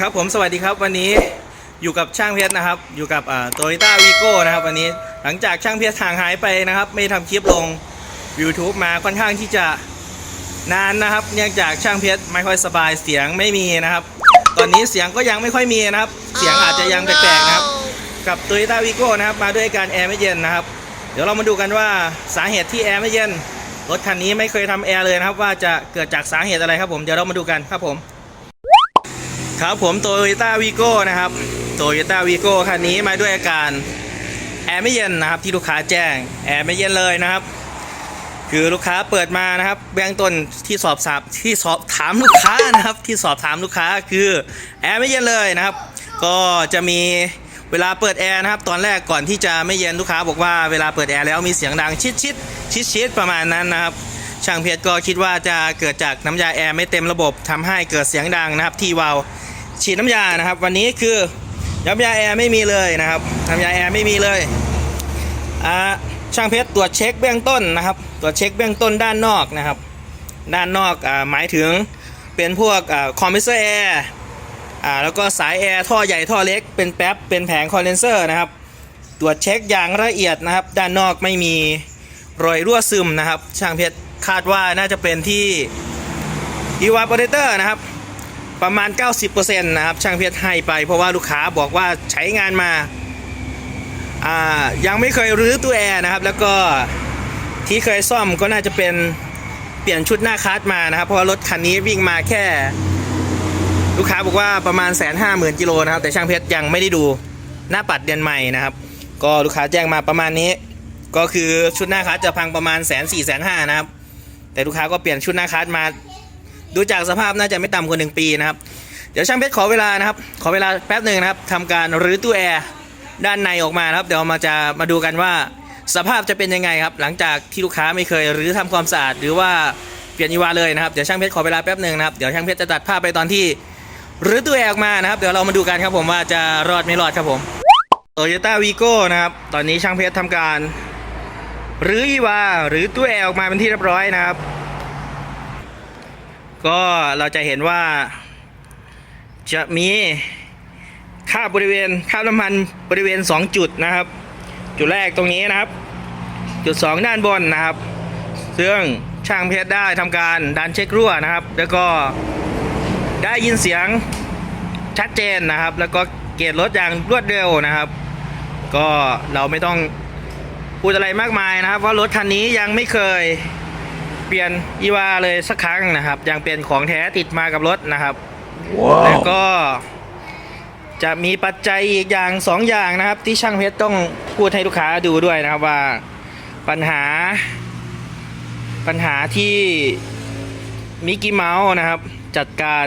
ครับผมสวัสดีครับวันนี้อยู่กับช่างเพชรนะครับ อยู่กับโตโยต้าวีโก้นะครับ วันนี้หลังจากช่างเพชรห่างหายไปนะครับ ไม่ทำคลิปลง YouTube มาค่อนข้างที่จะนานนะครับ เนื่องจากช่างเพชรไม่ค่อยสบายเสียงไม่มีนะครับ ตอนนี้เสียงก็ยังไม่ค่อยมีนะครับ เสียงอาจจะยังแปลกๆนะครับ กับ t o y ต้าวีโก้นะครับมาด้วยการแอร์ไม่เย็นนะครับ เดี๋ยวเรามาดูกันว่าสาเหตุที่แอร์ไม่เย็นรถคันนี้ไม่เคยทำแอร์เลยนะครับ ว่าจะเกิดจากสาเหตุอะไรครับผมเดี๋ยวเรามาดูกันครับผม ครับผมโตโยต้าวีโก้นะครับโตโยต้าวีโก้คันนี้มาด้วยอาการแอร์ไม่เย็นนะครับที่ลูกค้าแจ้งแอร์ไม่เย็นเลยนะครับ คือลูกค้าเปิดมานะครับเบื้องต้นที่สอบสอบที่สอบถามลูกค้านะครับ ที่สอบถามลูกค้าคือแอร์ไม่เย็นเลยนะครับ ก็จะมีเวลาเปิดแอร์นะครับตอนแรกก่อนที่จะไม่เย็นลูกค้าบอกว่าเวลาเปิดแอร์แล้วมีเสียงดังชิดชิดชิดชิดประมาณนั้นนะครับ ช่างเพชรก็คิดว่าจะเกิดจากน้ำยาแอร์ไม่เต็มระบบทำให้เกิดเสียงดังนะครับที่วาล์ว ฉีดน้ำยานะครับ วันนี้คือน้ำยาแอร์ไม่มีเลยนะครับน้ำยาแอร์ไม่มีเลยอ่าช่างเพชรตรวจเช็คเบื้องต้นนะครับ ตรวจเช็คเบื้องต้นด้านนอกนะครับ ด้านนอกอ่าหมายถึงเป็นพวกคอมเพรสเซอร์แอร์อ่าแล้วก็สายแอร์ท่อใหญ่ท่อเล็กเป็นแป๊บเป็นแผงคอนเดนเซอร์นะครับ ตรวจเช็คอย่างละเอียดนะครับ ด้านนอกไม่มีรอยรั่วซึมนะครับ ช่างเพชรคาดว่าน่าจะเป็นที่ evaporator นะครับ ประมาณ 90%นะครับช่างเพชรให้ไป เพราะว่าลูกค้าบอกว่าใช้งานมาายังไม่เคยรื้อตู้แอร์นะครับ แล้วก็ที่เคยซ่อมก็น่าจะเป็นเปลี่ยนชุดหน้าคัสมานะครับ เพราะว่ารถคันนี้วิ่งมาแค่ ลูกค้าบอกว่าประมาณแสนห้าหมื่นกิโลนะครับ แต่ช่างเพชรยังไม่ได้ดูหน้าปัดเดือนใหม่นะครับ ก็ลูกค้าแจ้งมาประมาณนี้ ก็คือชุดหน้าคัสจะพังประมาณแสนสี่แสนห้านะครับ แต่ลูกค้าก็เปลี่ยนชุดหน้าคัสมา ดูจากสภาพน่าจะไม่ต่ำกว่าหนึ่งปีนะครับ เดี๋ยวช่างเพชรขอเวลานะครับ ขอเวลาแป๊บหนึ่งนะครับทำการรื้อตู้แอร์ด้านในออกมานะครับ เดี๋ยวมาจะมาดูกันว่าสภาพจะเป็นยังไงครับ หลังจากที่ลูกค้าไม่เคยรื้อทำความสะอาดหรือว่าเปลี่ยนอีวาเลยนะครับ เดี๋ยวช่างเพชรขอเวลาแป๊บหนึ่งนะครับ เดี๋ยวช่างเพชรจะตัดภาพไปตอนที่รื้อตู้แอร์ออกมานะครับ เดี๋ยวเรามาดูกันครับผมว่าจะรอดไม่รอดครับผมโตโยต้าวีโก้นะครับ ตอนนี้ช่างเพชรทำการรื้ออีวาหรือตู้แอร์ออกมาเป็นที่เรียบร้อยนะครับ ก็เราจะเห็นว่า จะมีค่าบริเวณค่าน้ำมันบริเวณ 2 จุดนะครับ จุดแรกตรงนี้นะครับ จุด 2 ด้านบนนะครับ ซึ่งช่างเพชรได้ทำการดันเช็ครั่วนะครับ แล้วก็ได้ยินเสียงชัดเจนนะครับ แล้วก็เกตรถอย่างรวดเร็วนะครับ ก็เราไม่ต้องพูดอะไรมากมายนะครับ ว่ารถคันนี้ยังไม่เคย เปลี่ยนอีวาเลยสักครั้งนะครับยังเป็นของแท้ติดมากับรถนะครับแล้วก็ จะมีปัจจัยอีกอย่างสองอย่างนะครับ ที่ช่างเพชรต้องพูดให้ลูกค้าดูด้วยนะครับว่าปัญหา ปัญหาที่มิกกี้เมาส์นะครับ จัดการ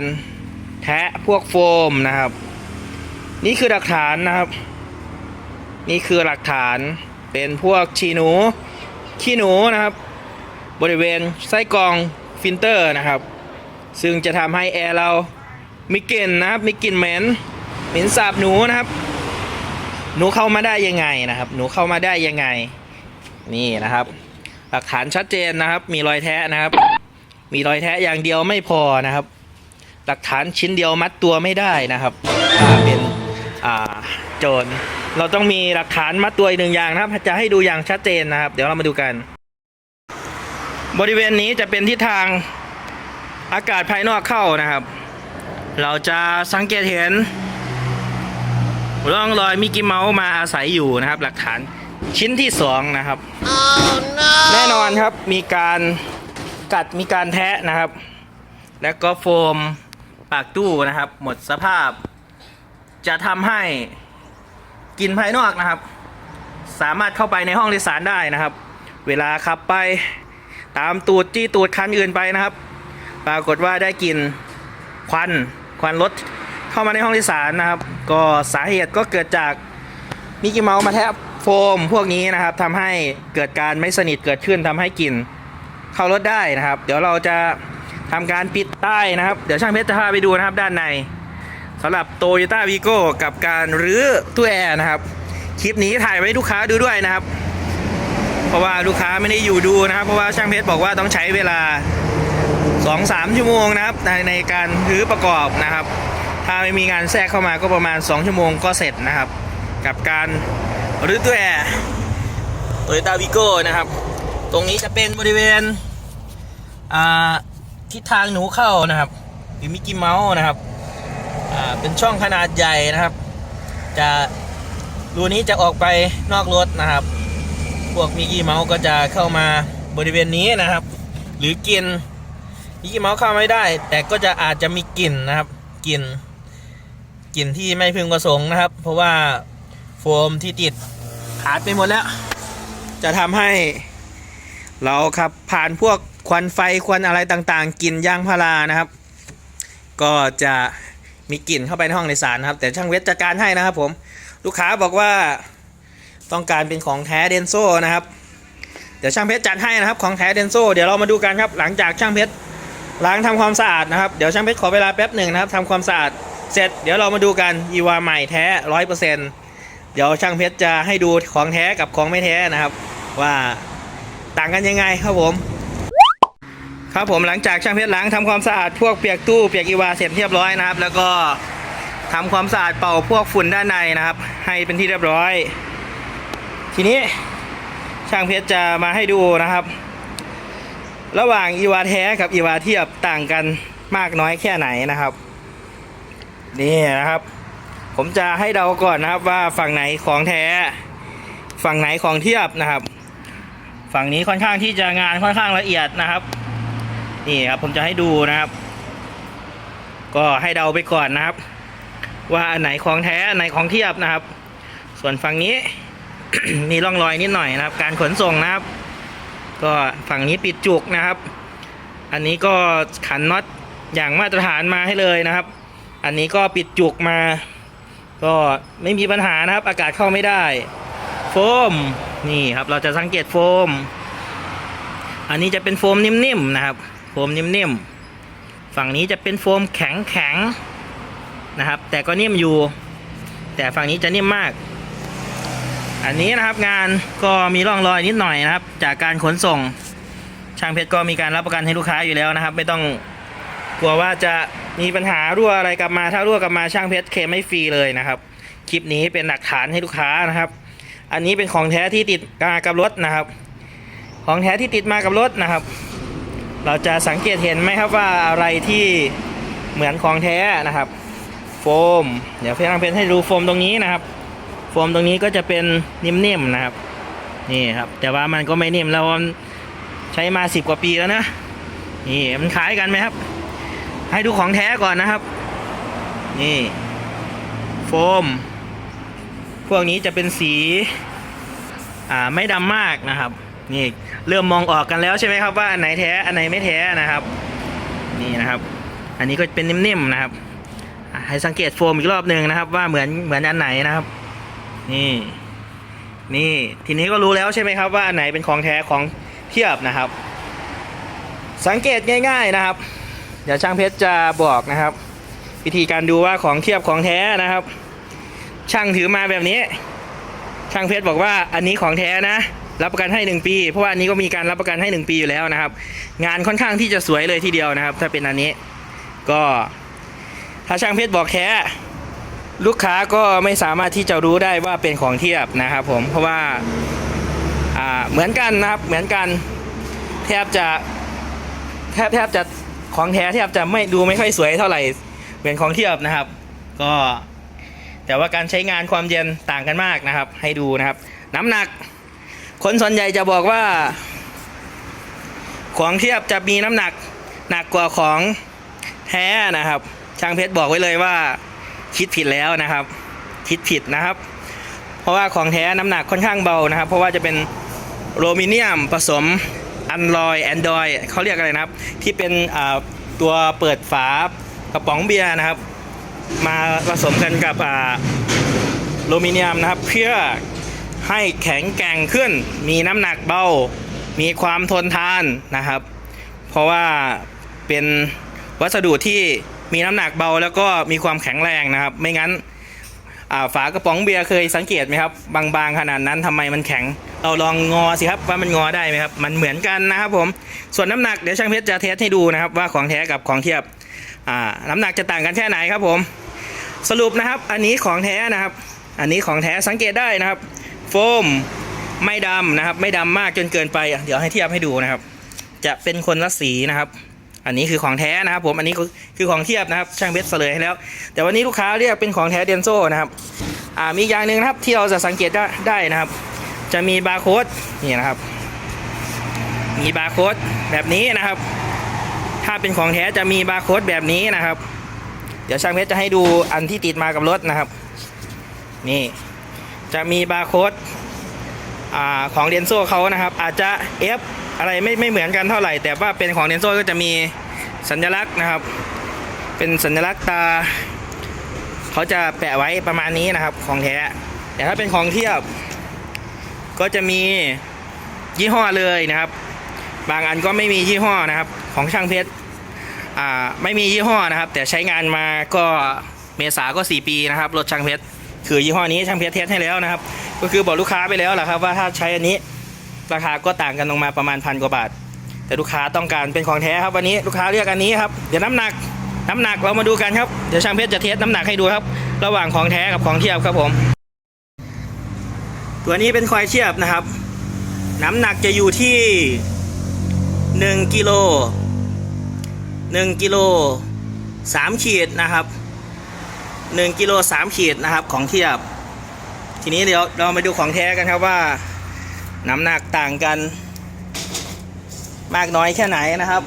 แทะพวกโฟมนะครับ นี่คือหลักฐานนะครับ นี่คือหลักฐานเป็นพวกชีหนูขี้หนูนะครับ บริเวณไส้กรองฟิลเตอร์นะครับ ซึ่งจะทำให้แอร์เรามีกลิ่นนะครับมีกลิ่นเหม็นเหม็นสาบหนูนะครับ หนูเข้ามาได้ยังไงนะครับ หนูเข้ามาได้ยังไง นี่นะครับ หลักฐานชัดเจนนะครับ มีรอยแท้นะครับ มีรอยแท้อย่างเดียวไม่พอนะครับ หลักฐานชิ้นเดียวมัดตัวไม่ได้นะครับอ่าเป็นอ่าโจรเราต้องมีหลักฐานมัดตัวอีกหนึ่งอย่างนะครับ จะให้ดูอย่างชัดเจนนะครับ เดี๋ยวเรามาดูกัน บริเวณนี้จะเป็นทิศทางอากาศภายนอกเข้านะครับ เราจะสังเกตเห็นร่องรอยมิกกี้เมาส์มาอาศัยอยู่นะครับ หลักฐานชิ้นที่สองนะครับแน่นอนครับมีการกัดมีการแทะนะครับ แล้วก็โฟมปากตู้นะครับ หมดสภาพ จะทำให้กลินภายนอกนะครับ สามารถเข้าไปในห้องโดยสารได้นะครับ เวลาขับไป ตามตูดจี้ตูดคันอื่นไปนะครับ ปรากฏว่าได้กลิ่นควันควันรถเข้ามาในห้องโดยสารนะครับ ก็สาเหตุก็เกิดจากมิกกี้เมาส์มาแทะโฟมพวกนี้นะครับทำให้เกิดการไม่สนิทเกิดขึ้นทำให้กลิ่นเข้ารถได้นะครับ เดี๋ยวเราจะทำการปิดใต้นะครับ เดี๋ยวช่างเพชรจะพาไปดูนะครับด้านในสำหรับโตโยต้าวีโก้กับการรื้อตู้แอร์นะครับ คลิปนี้ถ่ายไว้ลูกค้าดูด้วยนะครับ เพราะว่าลูกค้าไม่ได้อยู่ดูนะครับ เพราะว่าช่างเพชรบอกว่าต้องใช้เวลา 2-3 ชั่วโมงนะครับ ในในการรื้อประกอบนะครับ ถ้าไม่มีงานแทรกเข้ามาก็ประมาณ 2 ชั่วโมงก็เสร็จนะครับ กับการรื้อตัวแอร์โตโยต้าวิโก้นะครับ ตรงนี้จะเป็นบริเวณทิศทางหนูเข้านะครับหรือมิกกี้เมาส์นะครับเป็นช่องขนาดใหญ่นะครับ จะรูนี้จะออกไปนอกรถนะครับ พวกมิกกี้เมาส์ก็จะเข้ามาบริเวณนี้นะครับ หรือกินมิกกี้เมาส์เข้าไม่ได้ แต่ก็จะอาจจะมีกลิ่นนะครับกลิ่นกลิ่นที่ไม่พึงประสงค์นะครับ เพราะว่าโฟมที่ติดขาดไปหมดแล้ว จะทำให้เราขับผ่านพวกควันไฟควันอะไรต่างๆกลิ่นยางพารานะครับ ก็จะมีกลิ่นเข้าไปในห้องโดยสารนะครับ แต่ช่างเวทจัดการให้นะครับผม ลูกค้าบอกว่า ต้องการเป็นของแท้เดนโซนะครับ เดี๋ยวช่างเพชรจัดให้นะครับของแท้เดนโซเดี๋ยวเรามาดูกันครับหลังจากช่างเพชรล้างทำความสะอาดนะครับเดี๋ยวช่างเพชรขอเวลาแป๊บหนึ่งนะครับทำความสะอาดเสร็จเดี๋ยวเรามาดูกันอีวาใหม่แท้ร้อยเปอร์เซ็นต์เดี๋ยวช่างเพชรจะให้ดูของแท้กับของไม่แท้นะครับ ว่าต่างกันยังไงครับผม ครับผมหลังจากช่างเพชรล้างทำความสะอาดพวกเปียกตู้เปียกอีวาเสร็จเรียบร้อยนะครับ แล้วก็ทำความสะอาดเป่าพวกฝุ่นด้านในนะครับ ให้เป็นที่เรียบร้อย ทีนี้ช่างเพชรจะมาให้ดูนะครับ ระหว่างอีวาแท้กับอีวาเทียบต่างกันมากน้อยแค่ไหนนะครับ นี่นะครับ ผมจะให้เดาก่อนนะครับว่าฝั่งไหนของแท้ ฝั่งไหนของเทียบนะครับ ฝั่งนี้ค่อนข้างที่จะงานค่อนข้างละเอียดนะครับ นี่ครับผมจะให้ดูนะครับ ก็ให้เดาไปก่อนนะครับ ว่าอันไหนของแท้อันไหนของเทียบนะครับ ส่วนฝั่งนี้ มีร่องรอยนิดหน่อยนะครับ การขนส่งนะครับ ก็ฝั่งนี้ปิดจุกนะครับ อันนี้ก็ขันน็อตอย่างมาตรฐานมาให้เลยนะครับ อันนี้ก็ปิดจุกมา ก็ไม่มีปัญหานะครับ อากาศเข้าไม่ได้ โฟมนี่ครับเราจะสังเกตโฟม อันนี้จะเป็นโฟมนิ่มๆนะครับ โฟมนิ่มๆฝั่งนี้จะเป็นโฟมแข็งๆนะครับ แต่ก็นิ่มอยู่ แต่ฝั่งนี้จะนิ่มมาก อันนี้นะครับงานก็มีร่องรอยนิดหน่อยนะครับ จากการขนส่ง ช่างเพชรก็มีการรับประกันให้ลูกค้าอยู่แล้วนะครับ ไม่ต้องกลัวว่าจะมีปัญหารั่วอะไรกลับมา ถ้ารั่วกลับมาช่างเพชรเคลมไม่ฟรีเลยนะครับ คลิปนี้เป็นหลักฐานให้ลูกค้านะครับ อันนี้เป็นของแท้ที่ติดมากับรถนะครับ ของแท้ที่ติดมากับรถนะครับ เราจะสังเกตเห็นไหมครับว่าอะไรที่เหมือนของแท้นะครับ โฟม เดี๋ยวช่างเพชรให้ดูโฟมตรงนี้นะครับ โฟมตรงนี้ก็จะเป็นนิ่มๆนะครับ นี่ครับ แต่ว่ามันก็ไม่นิ่มแล้วมันใช้มาสิบกว่าปีแล้วนะ นี่มันคล้ายกันไหมครับ ให้ดูของแท้ก่อนนะครับ นี่ โฟม พวกนี้จะเป็นสี อ่าไม่ดำมากนะครับ นี่เริ่มมองออกกันแล้วใช่ไหมครับว่าอันไหนแท้อันไหนไม่แท้นะครับ นี่นะครับ อันนี้ก็เป็นนิ่มๆนะครับให้สังเกตโฟมอีกรอบหนึ่งนะครับ ว่าเหมือนเหมือนอันไหนนะครับ นี่ นี่ทีนี้ก็รู้แล้วใช่ไหมครับว่าอันไหนเป็นของแท้ของเทียบนะครับ สังเกตง่าย ๆนะครับ เดี๋ยวช่างเพชรจะบอกนะครับ วิธีการดูว่าของเทียบของแท้นะครับ ช่างถือมาแบบนี้ ช่างเพชรบอกว่าอันนี้ของแท้นะรับประกันให้หนึ่งปี เพราะว่าอันนี้ก็มีการรับประกันให้หนึ่งปีอยู่แล้วนะครับ งานค่อนข้างที่จะสวยเลยทีเดียวนะครับ ถ้าเป็นอันนี้ ก็ถ้าช่างเพชรบอกแท้ ลูกค้าก็ไม่สามารถที่จะรู้ได้ว่าเป็นของเทียบนะครับผมเพราะว่าเหมือนกันนะครับเหมือนกันแทบจะแทบแทบจะของแท้แทบจะไม่ดูไม่ค่อยสวยเท่าไหร่เหมือนของเทียบนะครับ ก็แต่ว่าการใช้งานความเย็นต่างกันมากนะครับ ให้ดูนะครับ น้ำหนัก คนส่วนใหญ่จะบอกว่า ของเทียบจะมีน้ำหนักหนักกว่าของแท้นะครับ ช่างเพชรบอกไว้เลยว่า คิดผิดแล้วนะครับ คิดผิดนะครับ เพราะว่าของแท้น้ำหนักค่อนข้างเบานะครับ เพราะว่าจะเป็นโลมิเนียมผสมอันลอยแอนดรอยเขาเรียกอะไรนะครับ ที่เป็นตัวเปิดฝากระป๋องเบียร์นะครับ มาผสมกันกับโลมิเนียมนะครับ เพื่อให้แข็งแกร่งขึ้น มีน้ำหนักเบา มีความทนทานนะครับ เพราะว่าเป็นวัสดุที่ มีน้ำหนักเบาแล้วก็มีความแข็งแรงนะครับ ไม่งั้นฝากระป๋องเบียร์เคยสังเกตไหมครับ บางๆขนาดนั้นทำไมมันแข็ง เราลองงอสิครับว่ามันงอได้ไหมครับ มันเหมือนกันนะครับผม ส่วนน้ำหนักเดี๋ยวช่างเพชรจะเทสให้ดูนะครับว่าของแท้กับของเทียบน้ำหนักจะต่างกันแค่ไหนครับผม สรุปนะครับ อันนี้ของแท้นะครับ อันนี้ของแท้สังเกตได้นะครับ โฟมไม่ดำนะครับ ไม่ดำมากจนเกินไป เดี๋ยวให้เทียบให้ดูนะครับ จะเป็นคนละสีนะครับ อันนี้คือของแท้นะครับ ผมอันนี้คือคือของเทียบนะครับ ช่างเพชรเสลยให้แล้ว แต่วันนี้ลูกค้าเรียกเป็นของแท้เดนโซนะครับอ่ามีอย่างหนึ่งนะครับที่เราจะสังเกตได้ได้นะครับ จะมีบาร์โค้ดนี่นะครับ มีบาร์โค้ดแบบนี้นะครับ ถ้าเป็นของแท้จะมีบาร์โค้ดแบบนี้นะครับ เดี๋ยวช่างเพชรจะให้ดูอันที่ติดมากับรถนะครับนี่จะมีบาร์โค้ดของเดนโซเขานะครับ อาจจะ F อะไรไม่ไม่เหมือนกันเท่าไหร่ แต่ว่าเป็นของเดนโซก็จะมีสัญลักษณ์นะครับ เป็นสัญลักษณ์ตา เขาจะแปะไว้ประมาณนี้นะครับของแท้ แต่ถ้าเป็นของเทียบ ก็จะมียี่ห้อเลยนะครับ บางอันก็ไม่มียี่ห้อนะครับ ของช่างเพชรอ่าไม่มียี่ห้อนะครับ แต่ใช้งานมาก็เมษาก็ 4 ปีนะครับรถช่างเพชรคือยี่ห้อนี้ช่างเพชรเทสให้แล้วนะครับ ก็คือบอกลูกค้าไปแล้วแหละครับว่าถ้าใช้อันนี้ ราคาก็ต่างกันลงมาประมาณพันกว่าบาท แต่ลูกค้าต้องการเป็นของแท้ครับวันนี้ลูกค้าเรียกอันนี้ครับเดี๋ยวน้ำหนักน้ำหนักเรามาดูกันครับเดี๋ยวช่างเพชรจะเทสน้ำหนักให้ดูครับ ระหว่างของแท้กับของเทียบครับผม ตัวนี้เป็นควายเทียบนะครับ น้ำหนักจะอยู่ที่1กิโล1กิโล3ขีดนะครับ1กิโล3ขีดนะครับของเทียบ ทีนี้เดี๋ยวเรามาดูของแท้กันครับว่า น้ำหนักต่างกัน มากน้อยแค่ไหนนะครับ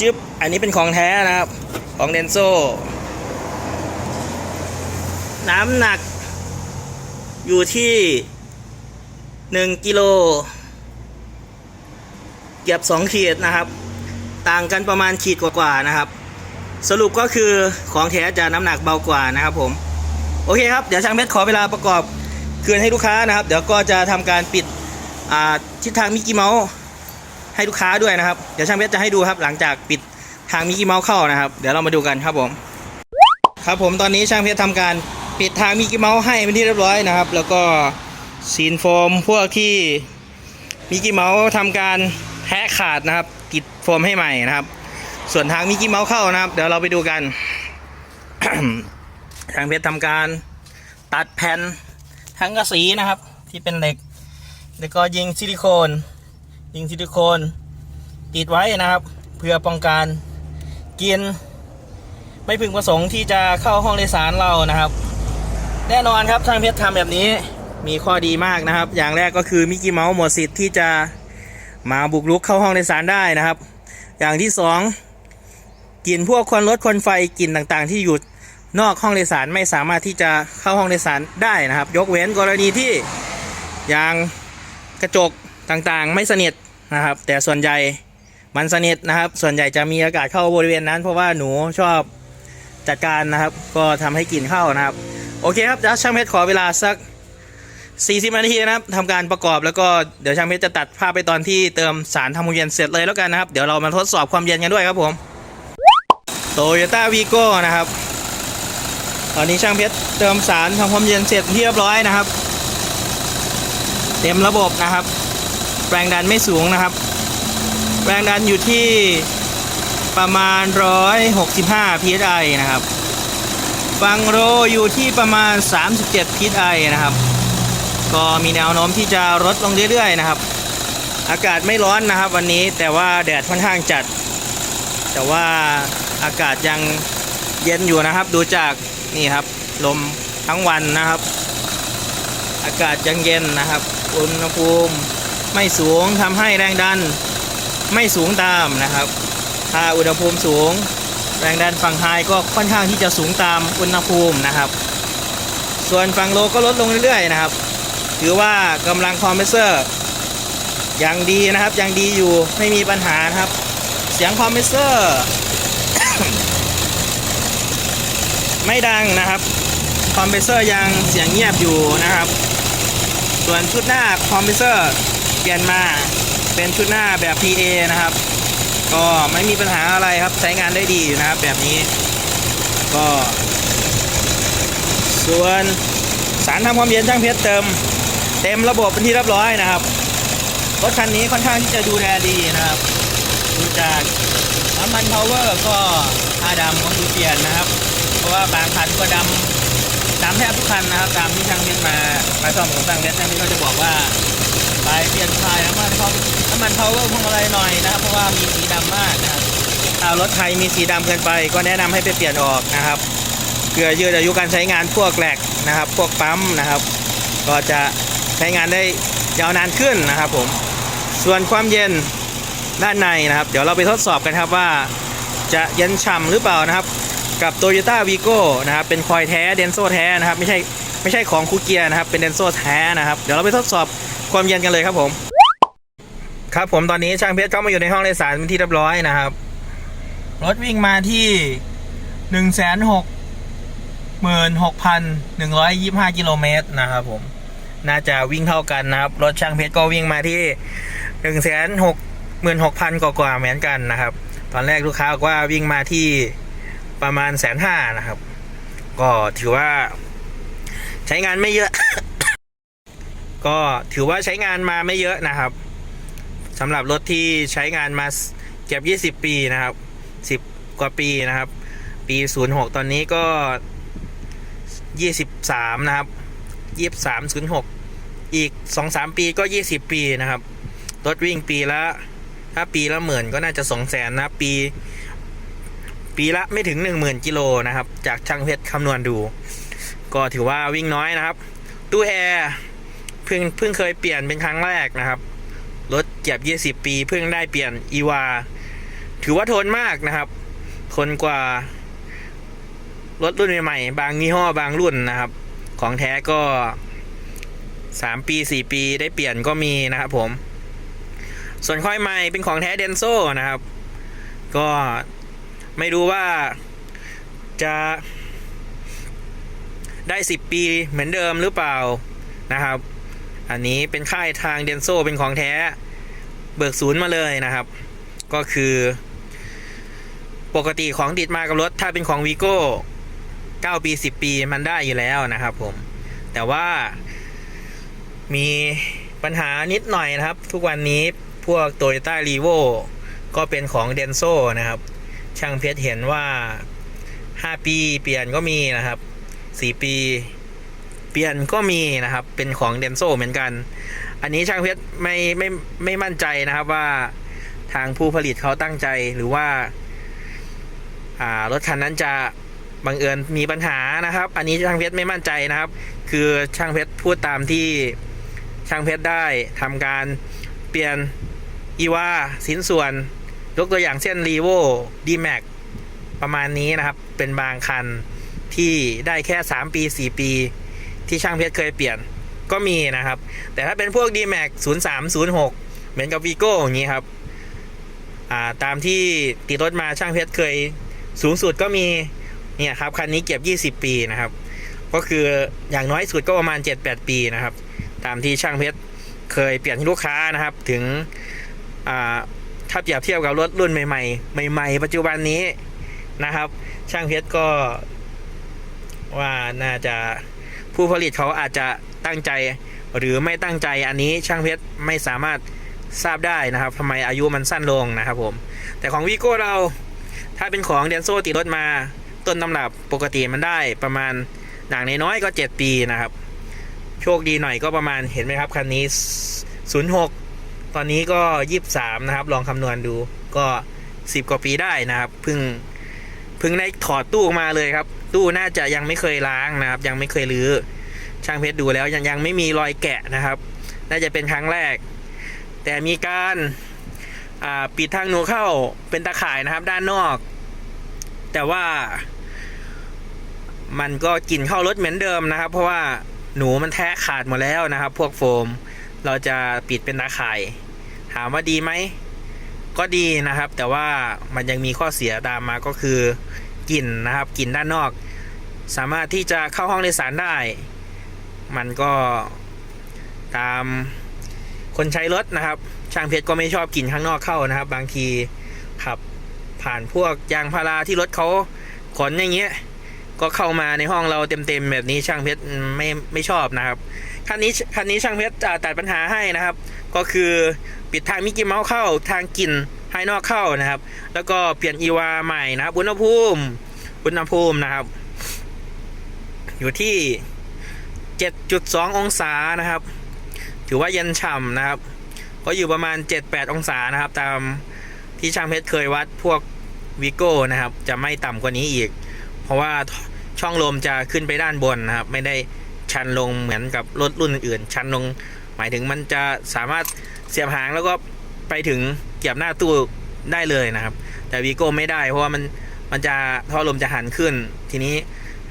จึ๊บอันนี้เป็นของแท้นะครับ ของเดนโซน้ำหนัก อยู่ที่1กิโลเกือบ2ขีดนะครับ ต่างกันประมาณขีดกว่าๆนะครับ สรุปก็คือของแท้จะน้ำหนักเบากว่านะครับผม โอเคครับ เดี๋ยวช่างเพชรขอเวลาประกอบคืนให้ลูกค้านะครับ เดี๋ยวก็จะทำการปิด ทิศทางมิกกี้เมาส์ให้ลูกค้าด้วยนะครับ เดี๋ยวช่างเพชรจะให้ดูครับ หลังจากปิดทางมิกกี้เมาส์เข้านะครับ เดี๋ยวเรามาดูกันครับผม ครับผมตอนนี้ช่างเพชรทำการปิดทางมิกกี้เมาส์ให้เป็นที่เรียบร้อยนะครับ แล้วก็ซีนโฟมพวกที่มิกกี้เมาส์ทำการแทะขาดนะครับ ติดโฟมให้ใหม่นะครับ ส่วนทางมิกกี้เมาส์เข้านะครับ เดี๋ยวเราไปดูกัน ทางเพชรทำการตัดแผ่นทั้งกระสีนะครับ ที่เป็นเหล็ก แล้วก็ยิงซิลิโคน ยิงซิลิโคนติดไว้นะครับ เพื่อป้องกันกิน ไม่พึงประสงค์ที่จะเข้าห้องโดยสารเรานะครับ แน่นอนครับช่างเพชรทำแบบนี้มีข้อดีมากนะครับ อย่างแรกก็คือมิกกี้เมาส์หมดสิทธิ์ที่จะมาบุกรุกเข้าห้องโดยสารได้นะครับ อย่างที่สองกลิ่นพวกควันรถควันไฟกลิ่นต่างๆ ที่อยู่นอกห้องโดยสารไม่สามารถที่จะเข้าห้องโดยสารได้นะครับ ยกเว้นกรณีที่อย่าง กระจกต่างๆ ไม่สนิทนะครับ แต่ส่วนใหญ่มันสนิทนะครับ ส่วนใหญ่จะมีอากาศเข้าบริเวณนั้น เพราะว่าหนูชอบจัดการนะครับ ก็ทำให้กลิ่นเข้านะครับ โอเคครับเดี๋ยวช่างเพชรขอเวลาสัก 40 นาทีนะครับทำการประกอบแล้วก็เดี๋ยวช่างเพชรจะตัดภาพไปตอนที่เติมสารทำความเย็นเสร็จเลยแล้วกันนะครับ เดี๋ยวเรามาทดสอบความเย็นกันด้วยครับผมโตโยต้าวีโก้นะครับ ตอนนี้ช่างเพชรเติมสารทำความเย็นเสร็จเรียบร้อยนะครับ เต็มระบบนะครับ แรงดันไม่สูงนะครับ แรงดันอยู่ที่ประมาณ 165 psi นะครับฟังโรอยู่ที่ประมาณ 37 psi นะครับ ก็มีแนวโน้มที่จะลดลงเรื่อยๆนะครับ อากาศไม่ร้อนนะครับ วันนี้แต่ว่าแดดค่อนข้างจัด แต่ว่าอากาศยังเย็นอยู่นะครับ ดูจากนี่ครับ ลมทั้งวันนะครับ อากาศยังเย็นนะครับ อุณหภูมิไม่สูงทำให้แรงดันไม่สูงตามนะครับ ถ้าอุณหภูมิสูง แรงดันฝั่งไฮก็ค่อนข้างที่จะสูงตามอุณหภูมินะครับ ส่วนฝั่งโลก็ลดลงเรื่อยๆนะครับ ถือว่ากำลังคอมเพรสเซอร์ยังดีนะครับยังดีอยู่ไม่มีปัญหานะครับ เสียงคอมเพรสเซอร์ไม่ดังนะครับคอมเพรสเซอร์ยังเสียงเงียบอยู่นะครับ ส่วนชุดหน้าคอมเพรสเซอร์เปลี่ยนมาเป็นชุดหน้าแบบ PA นะครับ ก็ไม่มีปัญหาอะไรครับใช้งานได้ดีอยู่นะครับ แบบนี้ ก็ ส่วนสารทำความเย็นช่างเพชรเติม เต็มระบบเป็นที่เรียบร้อยนะครับรถคันนี้ค่อนข้างที่จะดูแลดีนะครับดูจากน้ำมันพาวเวอร์ก็อาดำก็คือเปลี่ยนนะครับ เพราะว่าบางคันก็ดำ ดำแทบทุกคันนะครับ ตามที่ช่างเพชรมามาซ่อมของช่างเพชรช่างเพชรก็จะบอกว่าไปเปลี่ยนถ่ายน้ำมันเขาน้ำมันเขาก็พวงมาลัยหน่อยนะครับ เพราะว่ามีสีดำมากนะครับถ้ารถไทยมีสีดำเกินไป ก็แนะนำให้ไปเปลี่ยนออกนะครับเพื่อยืดอายุการใช้งานพวกแหลกนะครับ พวกปั๊มนะครับ ก็จะใช้งานได้ยาวนานขึ้นนะครับผมส่วนความเย็นด้านในนะครับ เดี๋ยวเราไปทดสอบกันครับว่า จะเย็นฉ่ำหรือเปล่านะครับ กับ Toyota Vigo นะครับ เป็นคอยแท้เดนโซแท้นะครับ ไม่ใช่ไม่ใช่ของคูเกียนะครับ เป็นเดนโซแท้นะครับ เดี๋ยวเราไปทดสอบความเย็นกันเลยครับผม ครับผมตอนนี้ช่างเพชรก็มาอยู่ในห้องโดยสารเป็นที่เรียบร้อยนะครับ รถวิ่งมาที่หนึ่งแสนหกหมื่นหกพันหนึ่งร้อยยี่ห้ากิโลเมตรนะครับผม น่าจะวิ่งเท่ากันนะครับ รถช่างเพชรก็วิ่งมาที่หนึ่งแสนหกหมื่นหกพันกว่าๆเหมือนกันนะครับ ตอนแรกลูกค้าบอกว่าวิ่งมาที่ ประมาณแสนห้านะครับ ก็ถือว่า ใช้งานไม่เยอะ ก็ถือว่าใช้งานมาไม่เยอะนะครับสำหรับรถที่ใช้งานมาเกือบ20 ปีนะครับ 10 กว่าปีนะครับ ปี 06 ตอนนี้ก็ 23 นะครับ 23 06 อีก 2-3 ปีก็ 20 ปีนะครับ รถวิ่งปีละถ้าปีละหมื่นก็น่าจะสองแสนนะปี ปีละไม่ถึงหนึ่งหมื่นกิโลนะครับ จากช่างเพชรคำนวณดู ก็ถือว่าวิ่งน้อยนะครับ ตู้แอร์เพิ่งเพิ่งเคยเปลี่ยนเป็นครั้งแรกนะครับ รถเก็บยี่สิบปี เพิ่งได้เปลี่ยนอีวาถือว่าทนมากนะครับ ทนกว่ารถรุ่นใหม่ๆบางยี่ห้อบางรุ่นนะครับ ของแท้ก็สามปีสี่ปีได้เปลี่ยนก็มีนะครับผม ส่วนค่อยใหม่เป็นของแท้เดนโซนะครับ ก็ ไม่รู้ว่าจะได้ 10 ปีเหมือนเดิมหรือเปล่านะครับ อันนี้เป็นค่ายทางเดนโซเป็นของแท้ เบิกศูนย์มาเลยนะครับ ก็คือ ปกติของติดมากับรถ ถ้าเป็นของวีโก้9ปี 10 ปีมันได้อยู่แล้วนะครับผม แต่ว่ามีปัญหานิดหน่อยนะครับ ทุกวันนี้พวก t o y ต้ารีโวก็เป็นของเดนโซนะครับ ช่างเพชรเห็นว่า 5 ปีเปลี่ยนก็มีนะครับ 4 ปี เปลี่ยนก็มีนะครับ เป็นของเดนโซเหมือนกัน อันนี้ช่างเพชรไม่ไม่ไม่มั่นใจนะครับว่าทางผู้ผลิตเขาตั้งใจหรือว่าอ่ารถคันนั้นจะบังเอิญมีปัญหานะครับ อันนี้ช่างเพชรไม่มั่นใจนะครับ คือช่างเพชรพูดตามที่ช่างเพชรได้ทำการเปลี่ยนอีวาสินส่วน ยกตัวอย่างเช่น r ีโวดีแม็กประมาณนี้นะครับ เป็นบางคันที่ได้แค่ 3 ปี 4 ปี ที่ช่างเพชรเคยเปลี่ยนก็มีนะครับ แต่ถ้าเป็นพวก d m a x 0306 เหมือนกับ Vigo อย่างนี้ครับาตามที่ติดรถมาช่างเพชรเคยสูงสุดก็มีเนี่ยครับคันนี้เก็บ 20 ปีนะครับ ก็คืออย่างน้อยสุดก็ประมาณ 7-8 ปีนะครับ ตามที่ช่างเพชรเคยเปลี่ยนให้ลูกค้านะครับถึงอ่า ถ้าเปรียบเทียบกับรถรุ่นใหม่ๆใหม่ ๆ ปัจจุบันนี้นะครับ ช่างเพชรก็ว่าน่าจะผู้ผลิตเขาอาจจะตั้งใจหรือไม่ตั้งใจอันนี้ช่างเพชรไม่สามารถทราบได้นะครับทำไมอายุมันสั้นลงนะครับผม แต่ของวีโก้เราถ้าเป็นของเดนโซติดรถมาต้นตำรับปกติมันได้ประมาณหนังน้อยก็ 7 ปีนะครับ โชคดีหน่อยก็ประมาณเห็นไหมครับ คันนี้ 06 ตอนนี้ก็23นะครับ ลองคำนวณดูก็10กว่าปีได้นะครับเพิ่งเพิ่งได้ถอดตู้มาเลยครับ ตู้น่าจะยังไม่เคยล้างนะครับ ยังไม่เคยรื้อช่างเพชรดูแล้วยังยังไม่มีรอยแกะนะครับ น่าจะเป็นครั้งแรก แต่มีการปิดทางหนูเข้าเป็นตะข่ายนะครับด้านนอก แต่ว่า มันก็กลิ่นเข้ารถเหมือนเดิมนะครับ เพราะว่าหนูมันแทะขาดหมดแล้วนะครับ พวกโฟม เราจะปิดเป็นตาข่าย ถามว่าดีไหม ก็ดีนะครับ แต่ว่ามันยังมีข้อเสียตามมาก็คือกลิ่นนะครับกลิ่นด้านนอก สามารถที่จะเข้าห้องโดยสารได้ มันก็ตามคนใช้รถนะครับ ช่างเพชรก็ไม่ชอบกลิ่นข้างนอกเข้านะครับ บางทีขับผ่านพวกยางพาราที่รถเขาขนอย่างเงี้ยก็เข้ามาในห้องเราเต็มๆแบบนี้ช่างเพชรไม่ไม่ชอบนะครับคันนี้คันนี้ช่างเพชรตัดปัญหาให้นะครับ ก็คือ ปิดทางมิกกี้เมาส์เข้าทางกลิ่นภายนอกเข้านะครับ แล้วก็เปลี่ยนอีวาใหม่นะครับอุณหภูมิอุณหภูมินะครับ อยู่ที่ 7.2 องศานะครับ ถือว่าเย็นฉ่ำนะครับ ก็อยู่ประมาณ 7-8 องศานะครับ ตามที่ช่างเพชรเคยวัดพวกวีโก้นะครับ จะไม่ต่ำกว่านี้อีก เพราะว่าช่องลมจะขึ้นไปด้านบนนะครับ ไม่ได้ชันลงเหมือนกับรถรุ่นอื่น ชันลงหมายถึงมันจะสามารถ เสียบหางแล้วก็ไปถึงเกียบหน้าตู้ได้เลยนะครับ แต่วีโก้ไม่ได้เพราะว่ามันมันจะท่อลมจะหันขึ้น ทีนี้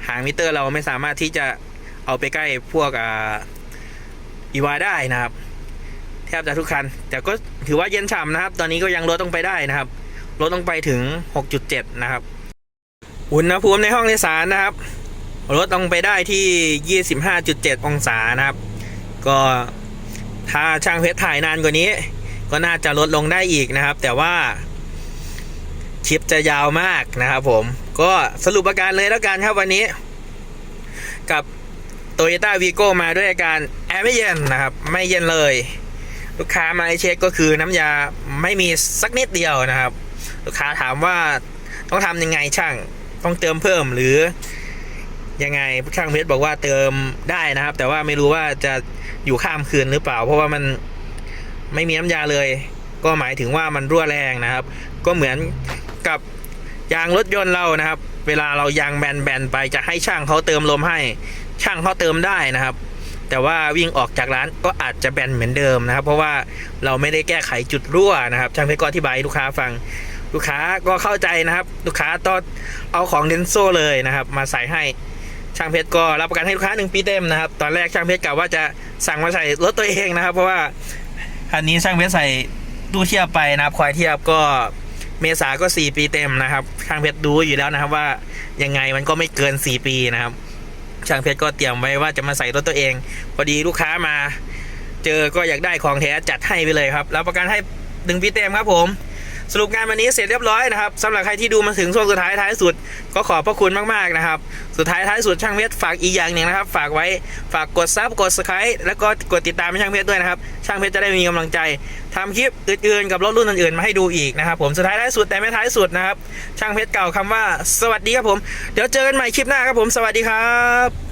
หางมิเตอร์เราไม่สามารถที่จะเอาไปใกล้พวกอีวาได้นะครับแทบจะทุกคัน แต่ก็ถือว่าเย็นฉ่ำนะครับ ตอนนี้ก็ยังลดต้องไปได้นะครับลดต้องไปถึง 6.7 นะครับ อุณหภูมิในห้องโดยสารนะครับลดต้องไปได้ที่ 25.7 องศานะครับ ก็ ถ้าช่างเพชรถ่ายนานกว่านี้ ก็น่าจะลดลงได้อีกนะครับ แต่ว่าคลิปจะยาวมากนะครับผม ก็สรุปอาการเลยแล้วกันครับวันนี้ กับโตโยต้าวีโก้มาด้วยอาการแอร์ไม่เย็นนะครับ ไม่เย็นเลย ลูกค้ามาเช็คก็คือน้ำยาไม่มีสักนิดเดียวนะครับ ลูกค้าถามว่าต้องทำยังไงช่างต้องเติมเพิ่มหรือยังไงช่างเพชรบอกว่าเติมได้นะครับ แต่ว่าไม่รู้ว่าจะ อยู่ข้ามคืนหรือเปล่า เพราะว่ามันไม่มีน้ำยาเลย ก็หมายถึงว่ามันรั่วแรงนะครับ ก็เหมือนกับยางรถยนต์เรานะครับ เวลาเรายางแบนๆไปจะให้ช่างเขาเติมลมให้ ช่างเขาเติมได้นะครับ แต่ว่าวิ่งออกจากร้านก็อาจจะแบนเหมือนเดิมนะครับ เพราะว่าเราไม่ได้แก้ไขจุดรั่วนะครับ ช่างเพชรก็อธิบายให้ลูกค้าฟังลูกค้าก็เข้าใจนะครับ ลูกค้าต้องเอาของเดนโซเลยนะครับ มาใส่ให้ ช่างเพชรก็รับประกันให้ลูกค้าหนึ่งปีเต็มนะครับ ตอนแรกช่างเพชรกล่าวว่าจะสั่งมาใส่รถตัวเองนะครับ เพราะว่าอันนี้ช่างเพชรใส่ตู้เทียบไปนะครับคอยเทียบก็เมษาก็ 4 ปีเต็มนะครับ ช่างเพชรดูอยู่แล้วนะครับว่ายังไงมันก็ไม่เกิน 4 ปีนะครับ ช่างเพชรก็เตรียมไว้ว่าจะมาใส่รถตัวเอง พอดีลูกค้ามา เจอก็อยากได้ของแท้จัดให้ไปเลยครับรับประกันให้หนึ่งปีเต็มครับผม สรุปงานวันนี้เสร็จเรียบร้อยนะครับสำหรับใครที่ดูมาถึงช่วงสุดท้ายท้ายสุด ก็ขอบพระคุณมากๆนะครับ สุดท้ายท้ายสุดช่างเพชรฝากอีกอย่างหนึ่งนะครับ ฝากไว้ฝากกดซับกดสไครต์แล้วก็กดติดตามช่างเพชรด้วยนะครับ ช่างเพชรจะได้มีกำลังใจทำคลิปอื่นๆ กับรถรุ่นอื่นๆมาให้ดูอีกนะครับ ผมสุดท้ายท้ายสุดแต่ไม่ท้ายสุดนะครับ ช่างเพชรเก่าคำว่า สวัสดีครับผม เดี๋ยวเจอกันใหม่คลิปหน้าครับผมสวัสดีครับ